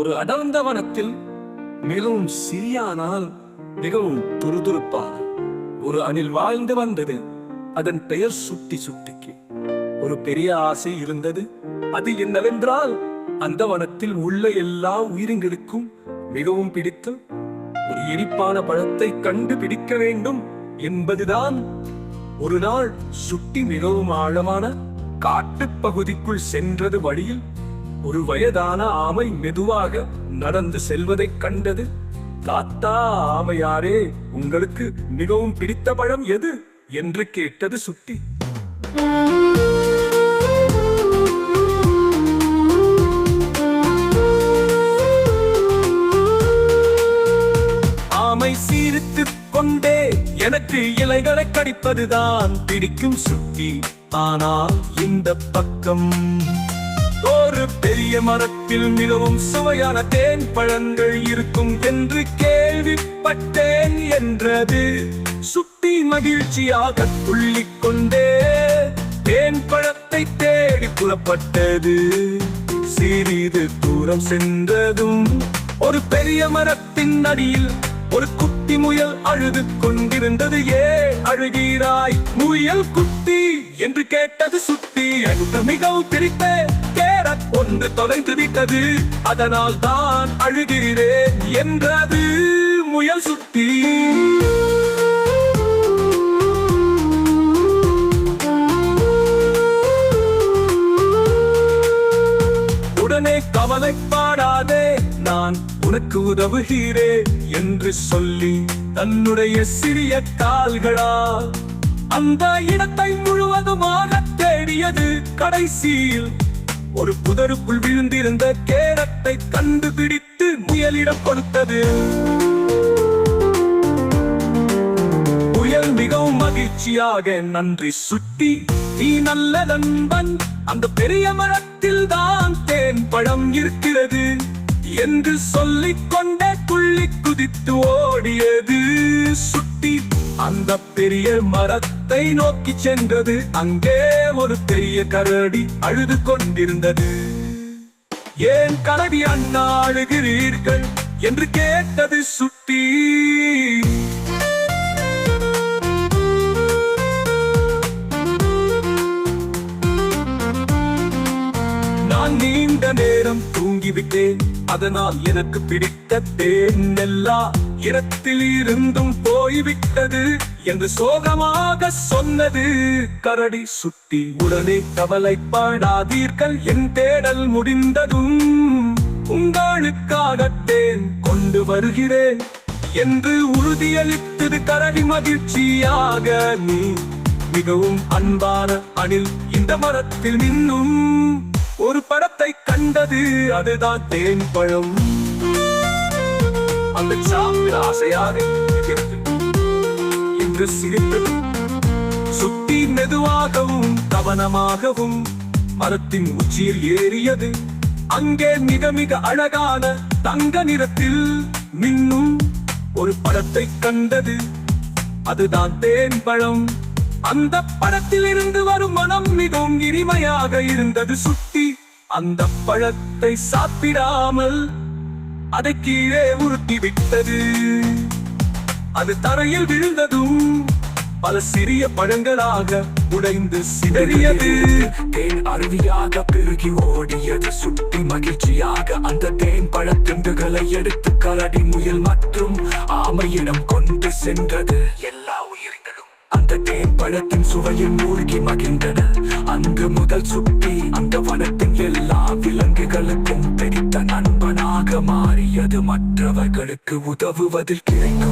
ஒரு அடர்ந்த வனத்தில் மிகவும் சிறியானால் மிகவும் துருதுருப்பான ஒரு அணில் வாழ்ந்து வந்தது. அதன் பெயர் சுட்டி சுட்டிக்கு. ஒரு பெரிய ஆசை இருந்தது. அது என்னவென்றால் அந்த வனத்தில் உள்ள எல்லா உயிரினங்களுக்கும் மிகவும் பிடித்த ஒரு இனிப்பான பழத்தை கண்டுபிடிக்க வேண்டும் என்பதுதான் ஒரு நாள் சுட்டி மிகவும் ஆழமான காட்டுப் பகுதிக்குள் சென்றது வழியில் ஒரு வயதான ஆமை மெதுவாக நடந்து செல்வதைக் கண்டது. தாத்தா ஆமையாரே உங்களுக்கு மிகவும் பிடித்த பழம் எது? என்று கேட்டது சுட்டி. ஆமை சீரித்து கொண்டே எனக்கு இலைகளை கடிப்பதுதான் பிடிக்கும் சுட்டி. ஆனால் இந்த பக்கம் ஒரு பெரிய மரத்தில் மிகவும் சுவையான தேன் பழங்கள் இருக்கும் என்று கேள்விப்பட்டேன் என்றது. சுட்டி மகிழ்ச்சியாக துள்ளிக் கொண்டே தேன் பழத்தை தேடி புறப்பட்டது. சிறிது தூரம் சென்றதும் ஒரு பெரிய மரத்தின் அடியில் ஒரு குட்டி முயல் அழுது கொண்டிருந்தது. ஏ அழுகிறாய் முயல் குட்டி என்று கேட்டது சுத்தி எனக்கு மிகவும் பிடித்த கேரட் ஒன்று தொலைந்து விட்டது. அதனால் தான் அழுகிறேன் என்றது முயல் சுத்தி நான் உனக்கு உதவுகிறேன் என்று சொல்லி தன்னுடைய சிறிய கால்களால் அந்த இடத்தை முழுவதுமாக தேடியது கடைசியில் ஒரு புதருக்குள் விழுந்திருந்த கேரத்தை கண்டுபிடித்து முயலிடம் கொடுத்தது. புயல் மிகவும் மகிழ்ச்சியாக நன்றி சுட்டி நீ நல்ல நண்பன் அந்த பெரிய மரத்தில் தான் தேன் பழம் இருக்கிறது. என்று சொல்லிக் கொண்டே துள்ளி குதித்து ஓடியது. சுட்டி அந்த பெரிய மரத்தை நோக்கி சென்றது. அங்கே ஒரு பெரிய கரடி அழுது கொண்டிருந்தது. ஏன் கரடி அண்ணா அழுகிறீர்கள்? என்று கேட்டது சுட்டி. அதனால் எனக்கு பிடித்த தேன் எல்லா இருந்தும் போய்விட்டது என்று சோகமாக சொன்னது. கரடி சுட்டி உடனே கவலைப்படாதீர்கள். என் தேடல் முடிந்ததும் உங்களுக்காக தேன் கொண்டு வருகிறேன் என்று உறுதியளித்தது கரடி மகிழ்ச்சியாக. நீ மிகவும் அன்பான அணில் இந்த மரத்தில் நின்னும் ஒரு படத்தை கண்டது அதுதான் தேன் பழம். அந்த சாப்பிட ஆசையாக இன்று என்று சிரித்தது சுத்தி மெதுவாகவும் கவனமாகவும் மரத்தின் உச்சியில் ஏறியது. அங்கே மிக மிக அழகான தங்க நிறத்தில் மின்னும் ஒரு படத்தை கண்டது. அதுதான் தேன் பழம். அந்த படத்தில் இருந்து வரும் மனம் மிகவும் இனிமையாக இருந்தது சுட்டி. அந்த பழத்தை சாப்பிடாமல் அதை கீழே உருட்டி விட்டது. அது தரையில் விழுந்ததும் பல சிறிய பழங்களாக உடைந்து சிதறியது. தேன் அருவியாக பெருகி ஓடியது. சுட்டி மகிழ்ச்சியாக அந்த தேன் பழத்துண்டுகளை எடுத்து கரடி முயல் மற்றும் ஆமையிடம் கொண்டு சென்றது. பழத்தின் சுவையில் மூழ்கி மகிழ்ந்தன. அங்கு முதல் சுட்டி அந்த வனத்தின் எல்லா விலங்குகளுக்கும் பிடித்த நண்பனாக மாறியது மற்றவர்களுக்கு உதவுவதில் கிடைக்கும்